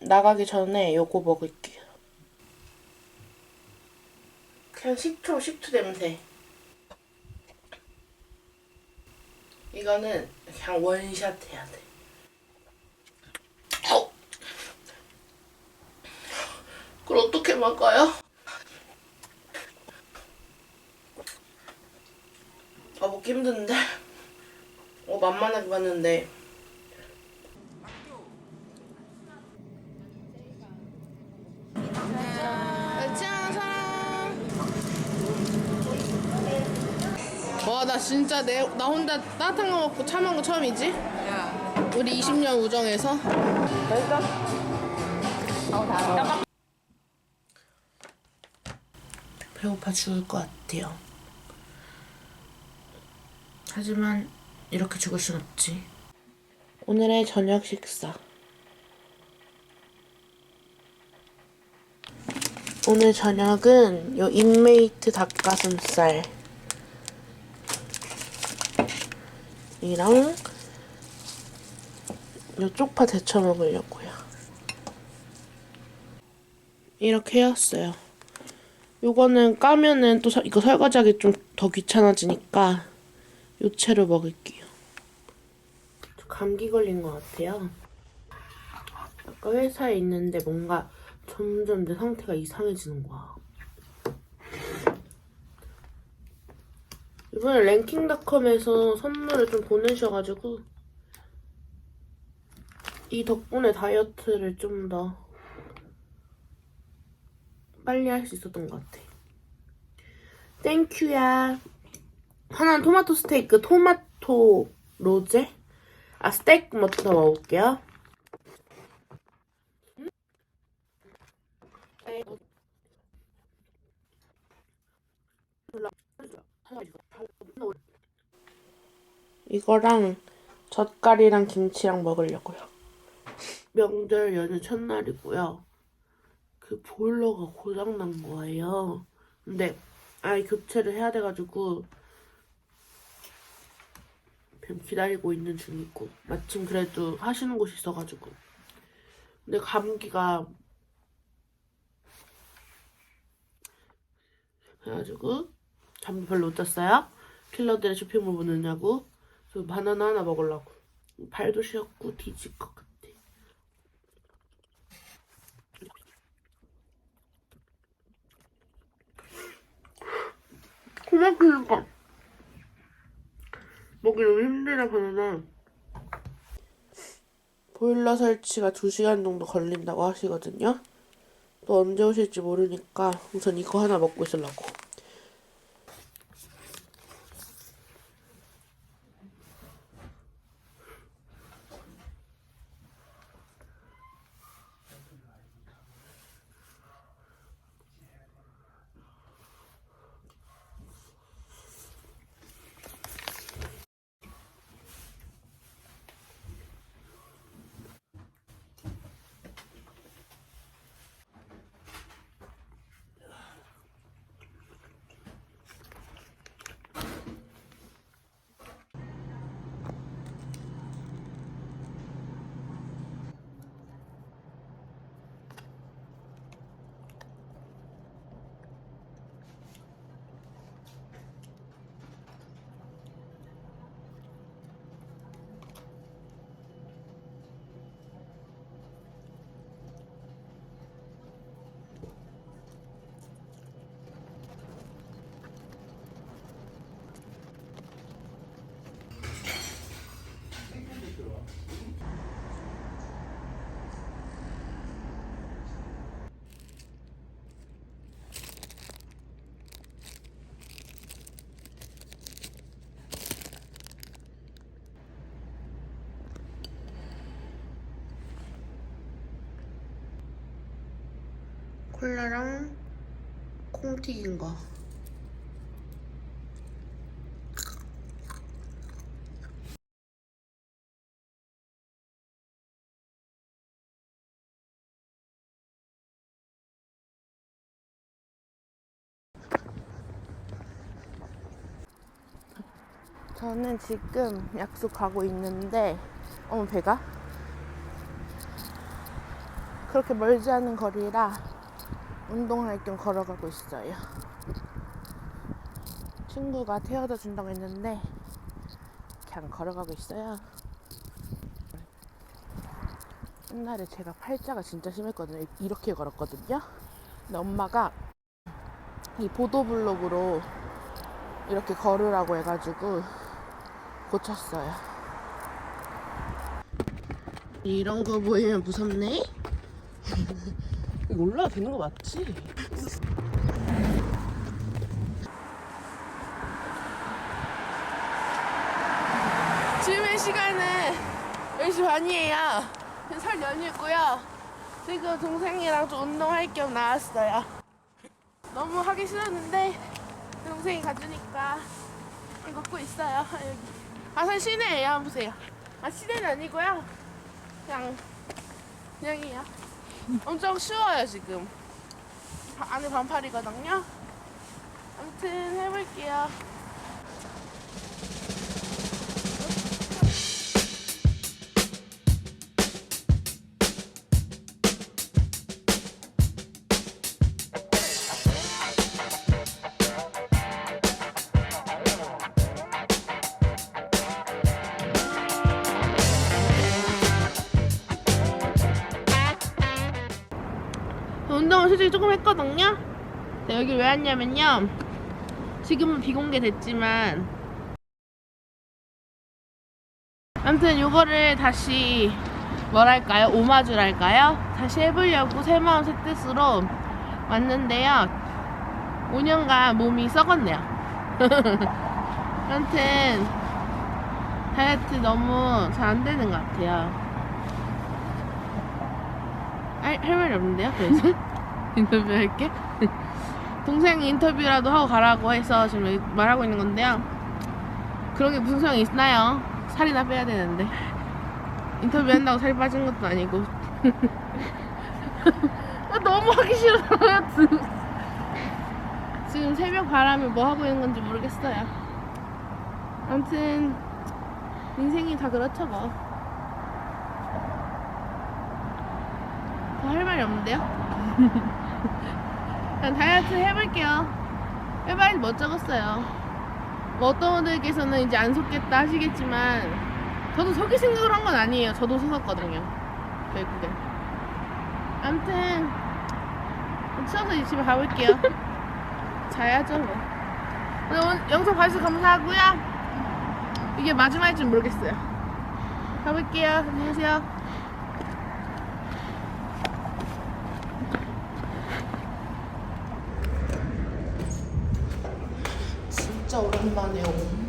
나가기 전에 요거 먹을게요. 그냥 식초, 식초 냄새. 이거는 그냥 원샷 해야 돼. 어. 그걸 어떻게 먹어요? 아 먹기 힘든데. 어 만만하게 봤는데. 와, 나 진짜 내, 나 혼자 따뜻한 거 먹고 차 먹은 거 처음이지? 야, 우리 20년 우정에서. 배고파 죽을 것 같아요. 하지만 이렇게 죽을 순 없지. 오늘의 저녁 식사. 오늘 저녁은 요 인메이트 닭가슴살 이랑 요 쪽파 데쳐 먹으려고요. 이렇게 해왔어요. 요거는 까면은 또 서- 이거 설거지하기 좀 더 귀찮아지니까 요 채로 먹을게요. 저 감기 걸린 것 같아요. 아까 회사에 있는데 뭔가 점점 내 상태가 이상해지는 거야. 이번에 랭킹닷컴에서 선물을 좀 보내셔가지고 이 덕분에 다이어트를 좀 더 빨리 할 수 있었던 것 같아. 땡큐야. 하나는 토마토 스테이크, 토마토 로제. 아 스테이크 먼저 먹을게요. 이거랑 젓갈이랑 김치랑 먹으려고요. 명절 연휴 첫날이고요. 그 보일러가 고장난 거예요. 근데 아예 교체를 해야 돼가지고 지금 기다리고 있는 중이고 마침 그래도 하시는 곳이 있어가지고 근데 감기가 그래가지고 잠도 별로 못 잤어요. 킬러들의 쇼핑몰 못 넣냐고 그래서 바나나 하나 먹으려고 발도 쉬었고 뒤질 것 같아. 그니까 먹기 너무 힘들어 바나나 보일러 설치가 2시간 정도 걸린다고 하시거든요. 또 언제 오실지 모르니까 우선 이거 하나 먹고 있으려고 콜라랑 콩 튀긴 거 저는 지금 약속 가고 있는데, 어머, 배가? 그렇게 멀지 않은 거리라 운동할 겸 걸어가고 있어요. 친구가 태워다 준다고 했는데, 그냥 걸어가고 있어요. 옛날에 제가 팔자가 진짜 심했거든요. 이렇게 걸었거든요. 근데 엄마가 이 보도블록으로 이렇게 걸으라고 해가지고 고쳤어요. 이런 거 보이면 무섭네? 이거 올라가도 되는 거 맞지? 지금의 시간은 10시 반이에요. 설 연휴고요. 지금 동생이랑 좀 운동할 겸 나왔어요. 너무 하기 싫었는데 동생이 가주니까 걷고 있어요. 여기. 아산 시내예요. 보세요. 아 시내는 아니고요. 그냥 그냥이에요. 엄청 추워요 지금. 바- 안에 반팔이거든요. 아무튼 해볼게요. 솔직히 조금 했거든요. 자, 여기 왜 왔냐면요. 지금은 비공개 됐지만 아무튼 요거를 다시 뭐랄까요? 오마주랄까요? 다시 해보려고 새마음 새뜻으로 왔는데요. 5년간 몸이 썩었네요. 아무튼 다이어트 너무 잘 안 되는 것 같아요. 할, 할 말이 없는데요, 그래서? 인터뷰할게. 동생 인터뷰라도 하고 가라고 해서 지금 말하고 있는 건데요. 그런 게 무슨 소용이 있나요? 살이나 빼야 되는데. 인터뷰 한다고 살이 빠진 것도 아니고. 아, 너무 하기 싫어요, 지금. 새벽 바람에 뭐 하고 있는 건지 모르겠어요. 아무튼, 인생이 다 그렇죠, 뭐. 더할 말이 없는데요? 그냥 다이어트 해볼게요. 해봐야지 뭐 적었어요. 뭐 어떤 분들께서는 이제 안 속겠다 하시겠지만, 저도 속일 생각을 한 건 아니에요. 저도 속았거든요. 결국엔. 아무튼, 치워서 이제 집에 가볼게요. 자야죠, 뭐. 오늘 온- 영상 봐주셔서 감사하고요. 이게 마지막일지 모르겠어요. 가볼게요. 안녕히 계세요. 진짜 오랜만에 온